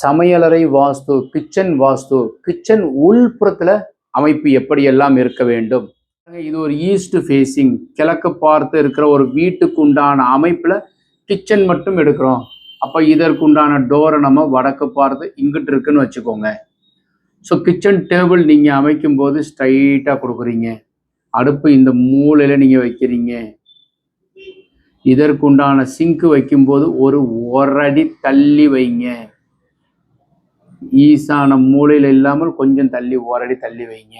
சமையலறை வாஸ்து கிச்சன் வாஸ்து கிச்சன் உள்புறத்தில் அமைப்பு எப்படியெல்லாம் இருக்க வேண்டும்? இது ஒரு ஈஸ்ட் ஃபேஸிங் கிழக்கு பார்த்து இருக்கிற ஒரு வீட்டுக்கு உண்டான அமைப்பில் கிச்சன் மட்டும் எடுக்கிறோம். அப்போ இதற்குண்டான டோரை நம்ம வடக்கு பார்த்து இங்கிட்டு இருக்குன்னு வச்சுக்கோங்க. ஸோ கிச்சன் டேபிள் நீங்கள் அமைக்கும் போது ஸ்ட்ரைட்டாக கொடுக்குறீங்க. அடுப்பு இந்த மூலையில் நீங்கள் வைக்கிறீங்க. இதற்குண்டான சிங்க்கு வைக்கும்போது ஒரு ஒரடி தள்ளி வைங்க. ஈசான மூலையில் இல்லாமல் கொஞ்சம் தள்ளி ஓரடி தள்ளி வைங்க.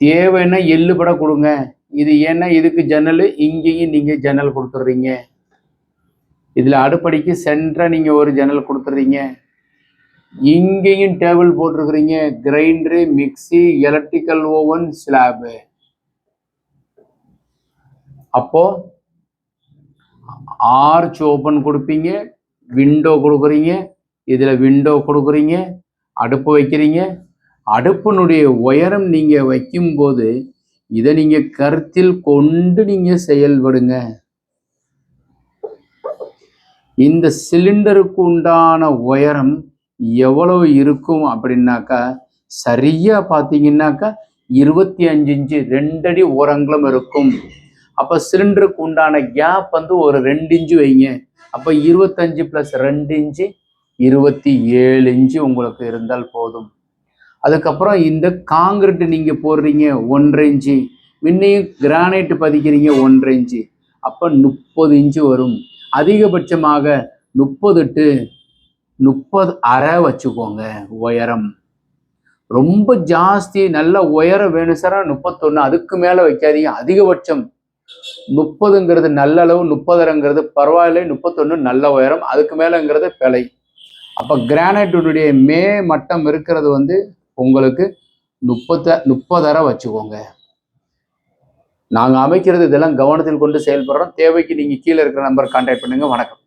தேவைன்னா எள்ளுபட கொடுங்க. இது ஏன்னா இதுக்கு ஜன்னல் இங்கேயும் நீங்கள் ஜன்னல் கொடுத்துட்றீங்க. இதில் அடுப்படிக்கு சென்டராக நீங்கள் ஒரு ஜன்னல் கொடுத்துட்றீங்க. இங்கேயும் table போட்டிருக்கிறீங்க. Grinder mixie electrical oven slab. அப்போ ஆர்ச் ஓப்பன் கொடுப்பீங்க விண்டோ கொடுக்குறீங்க இதில் விண்டோ கொடுக்குறீங்க அடுப்பு வைக்கிறீங்க. அடுப்பினுடைய உயரம் நீங்கள் வைக்கும்போது இதை நீங்கள் கருத்தில் கொண்டு நீங்கள் செயல்படுங்க. இந்த சிலிண்டருக்கு உண்டான உயரம் எவ்வளவு இருக்கும் அப்படின்னாக்கா சரியாக பார்த்தீங்கன்னாக்கா இருபத்தி அஞ்சு இன்ச்சு ரெண்டடி ஓரங்களும் இருக்கும். அப்போ சிலிண்டருக்கு உண்டான கேப் வந்து ஒரு ரெண்டு இன்ச்சு வைங்க. அப்போ இருபத்தஞ்சு ப்ளஸ் ரெண்டு இன்ச்சு இருபத்தி ஏழு இன்ச்சு உங்களுக்கு இருந்தால் போதும். அதுக்கப்புறம் இந்த காங்கிரீட் நீங்கள் போடுறீங்க ஒன்றரை இன்ச்சு. முன்னையும் கிரானைட் பதிக்கிறீங்க ஒன்றரை இன்ச்சு. அப்போ முப்பது இன்ச்சு வரும். அதிகபட்சமாக முப்பது டு முப்பது அரை வச்சுக்கோங்க உயரம். ரொம்ப ஜாஸ்தி நல்ல உயரம் வேணும் சார் முப்பத்தொன்று அதுக்கு மேலே வைக்காதீங்க. அதிகபட்சம் முப்பதுங்கிறது நல்ல அளவு முப்பதரைங்கிறது பரவாயில்ல. முப்பத்தொன்று நல்ல உயரம் அதுக்கு மேலேங்கிறது பிழை. அப்போ கிரானைட்டுடைய மே மட்டம் இருக்கிறது வந்து உங்களுக்கு முப்பத்த முப்பதரை வச்சுக்கோங்க. நாங்கள் அமைக்கிறது இதெல்லாம் கவனத்தில் கொண்டு செயல்படுறோம். தேவைக்கு நீங்கள் கீழே இருக்கிற நம்பர் கான்டாக்ட் பண்ணுங்கள் வணக்கம்.